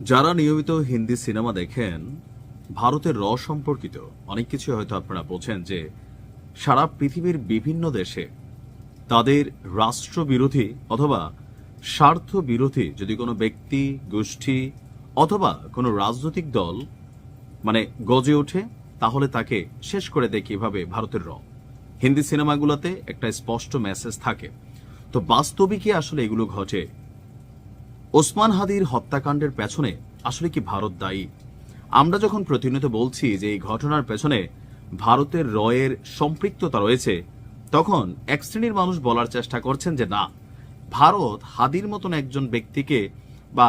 যারা নিয়মিত হিন্দি সিনেমা দেখেন, ভারতের র সম্পর্কিত অনেক কিছু হয়তো আপনারা বোঝেন যে সারা পৃথিবীর বিভিন্ন দেশে তাদের রাষ্ট্রবিরোধী অথবা স্বার্থ বিরোধী যদি কোনো ব্যক্তি, গোষ্ঠী অথবা কোনো রাজনৈতিক দল মানে গজে ওঠে, তাহলে তাকে শেষ করে দেয় কীভাবে ভারতের র। হিন্দি সিনেমাগুলোতে একটা স্পষ্ট মেসেজ থাকে। তো বাস্তবে কি আসলে এগুলো ঘটে ওসমান হাদির হত্যাকাণ্ডের পেছনে আসলে কি ভারত দায়ী? আমরা যখন প্রতিনিয়ত বলছি যে এই ঘটনার পেছনে ভারতের রয়ের সম্পৃক্ততা রয়েছে, তখন এক শ্রেণির মানুষ বলার চেষ্টা করছেন যে না, ভারত হাদির মতন একজন ব্যক্তিকে বা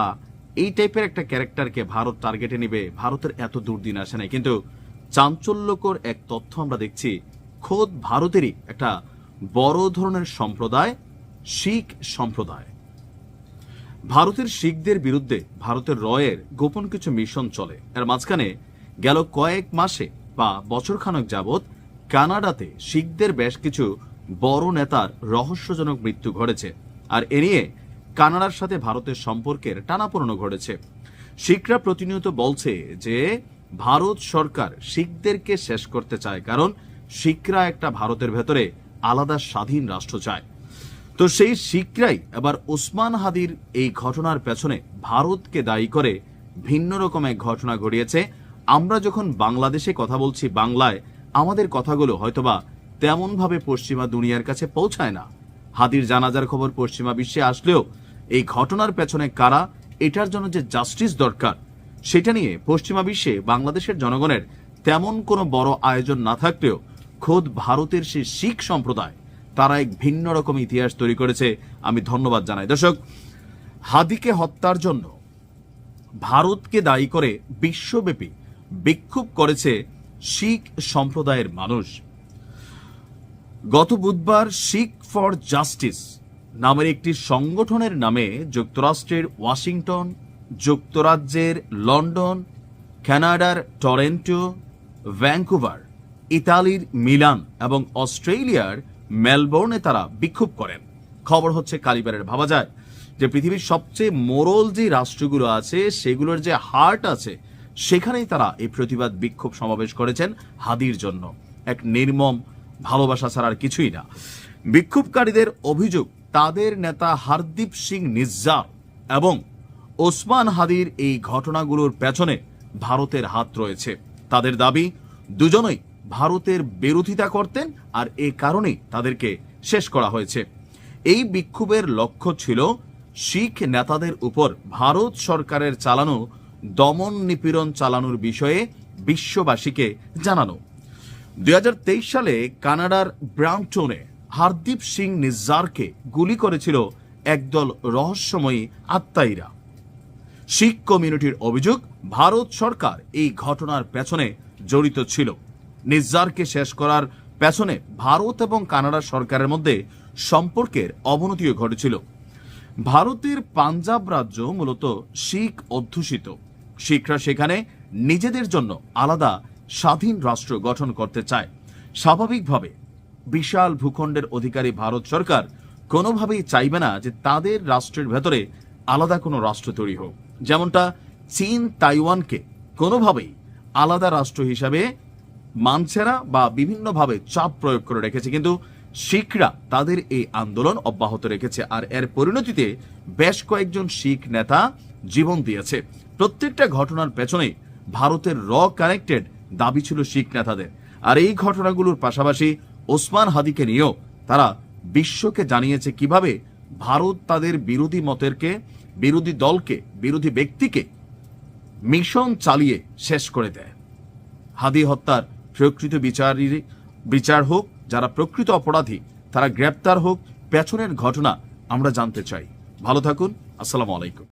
এই টাইপের একটা ক্যারেক্টারকে ভারত টার্গেটে নেবে, ভারতের এত দুর্দিন আসে নাই। কিন্তু চাঞ্চল্যকর এক তথ্য আমরা দেখছি, খোদ ভারতেরই একটা বড় ধরনের সম্প্রদায়, শিখ সম্প্রদায়। ভারতের শিখদের বিরুদ্ধে ভারতের রয়ের গোপন কিছু মিশন চলে। এর মাঝখানে গেল কয়েক মাসে বা বছরখানেক যাবৎ কানাডাতে শিখদের বেশ কিছু বড় নেতার রহস্যজনক মৃত্যু ঘটেছে। আর এ নিয়ে কানাডার সাথে ভারতের সম্পর্কের টানাপোড়েনও ঘটেছে। শিখরা প্রতিনিয়ত বলছে যে, ভারত সরকার শিখদেরকে শেষ করতে চায় কারণ শিখরা একটা ভারতের ভেতরে আলাদা স্বাধীন রাষ্ট্র চায়। তো সেই শিখরাই এবার ওসমান হাদির এই ঘটনার পেছনে ভারতকে দায়ী করে ভিন্ন রকম এক ঘটনা ঘটিয়েছে। আমরা যখন বাংলাদেশে কথা বলছি বাংলায়, আমাদের কথাগুলো হয়তোবা তেমনভাবে পশ্চিমা দুনিয়ার কাছে পৌঁছায় না। হাদির জানাজার খবর পশ্চিমা বিশ্বে আসলেও এই ঘটনার পেছনে কারা, এটার জন্য যে জাস্টিস দরকার, সেটা নিয়ে পশ্চিমা বিশ্বে বাংলাদেশের জনগণের তেমন কোনো বড় আয়োজন না থাকলেও খোদ ভারতের সেই শিখ সম্প্রদায় তারা এক ভিন্ন রকম ইতিহাস তৈরি করেছে, আমি ধন্যবাদ জানাই। দর্শক, হাদিকে হত্যার জন্য ভারতকে দায়ী করে বিশ্বব্যাপী বিক্ষোভ করেছে শিখ সম্প্রদায়ের মানুষ। গত বুধবার শিখ ফর জাস্টিস নামের একটি সংগঠনের নামে যুক্তরাষ্ট্রের ওয়াশিংটন, যুক্তরাজ্যের লন্ডন, কানাডার টরেন্টো ভ্যাঙ্কুভার ইতালির মিলান এবং অস্ট্রেলিয়ার মেলবোর্নে তারা বিক্ষোভ করেন। খবর হচ্ছে কালিবারের ভাবা যায় যে পৃথিবীর সবচেয়ে মোরল যে রাষ্ট্রগুলো আছে, সেগুলোর যে হার্ট আছে, সেখানেই তারা এই প্রতিবাদ বিক্ষোভ সমাবেশ করেছেন হাদির জন্য। এক নির্মম ভালোবাসা ছাড়া আর কিছুই না। বিক্ষোভকারীদের অভিযোগ, তাদের নেতা হারদীপ সিং নিজ্জার এবং ওসমান হাদির এই ঘটনাগুলোর পেছনে ভারতের হাত রয়েছে। তাদের দাবি, দুজনই ভারতের বিরোধিতা করতেন আর এ কারণেই তাদেরকে শেষ করা হয়েছে। এই বিক্ষোভের লক্ষ্য ছিল শিখ নেতাদের উপর ভারত সরকারের চালানো দমন নিপীড়ন চালানোর বিষয়ে বিশ্ববাসীকে জানানো। দুই হাজার তেইশ সালে কানাডার ব্রাউনটনে হারদীপ সিং নিজ্জারকে গুলি করেছিল একদল রহস্যময়ী আত্মাইরা। শিখ কমিউনিটির অভিযোগ, ভারত সরকার এই ঘটনার পেছনে জড়িত ছিল। নিজ্জারকে শেষ করার পেছনে ভারত এবং কানাডা সরকারের মধ্যে সম্পর্কের অবনতিও ঘটেছিল। ভারতের পাঞ্জাব রাজ্য মূলত শিখ অধ্যুষিত। শিখরা সেখানে নিজেদের জন্য আলাদা স্বাধীন রাষ্ট্র গঠন করতে চায়। স্বাভাবিকভাবে বিশাল ভূখণ্ডের অধিকারী ভারত সরকার কোনোভাবেই চাইবে না যে তাদের রাষ্ট্রের ভেতরে আলাদা কোনো রাষ্ট্র তৈরি হোক। যেমনটা চীন, তাইওয়ানকে কোনোভাবেই আলাদা রাষ্ট্র হিসাবে মানছে না বা বিভিন্নভাবে চাপ প্রয়োগ করে রেখেছে। কিন্তু শিখরা তাদের এই আন্দোলন অব্যাহত রেখেছে আর এর পরিণতিতে বেশ কয়েকজন শিখ নেতা জীবন দিয়েছে। প্রত্যেকটা ঘটনার পেছনে ভারতের র কানেক্টেড দাবি ছিল শিখ নেতাদের। আর এই ঘটনাগুলোর পাশাপাশি ওসমান হাদিকে নিয়েও তারা বিশ্বকে জানিয়েছে কীভাবে ভারত তাদের বিরোধী মতেরকে, বিরোধী দলকে, বিরোধী ব্যক্তিকে মিশন চালিয়ে শেষ করে দেয়। হাদি হত্যার প্রকৃত বিচারের বিচার হোক, যারা প্রকৃত অপরাধী, তারা গ্রেপ্তার হোক, পেছনের ঘটনা আমরা জানতে চাই। ভালো থাকুন, আসসালামু আলাইকুম।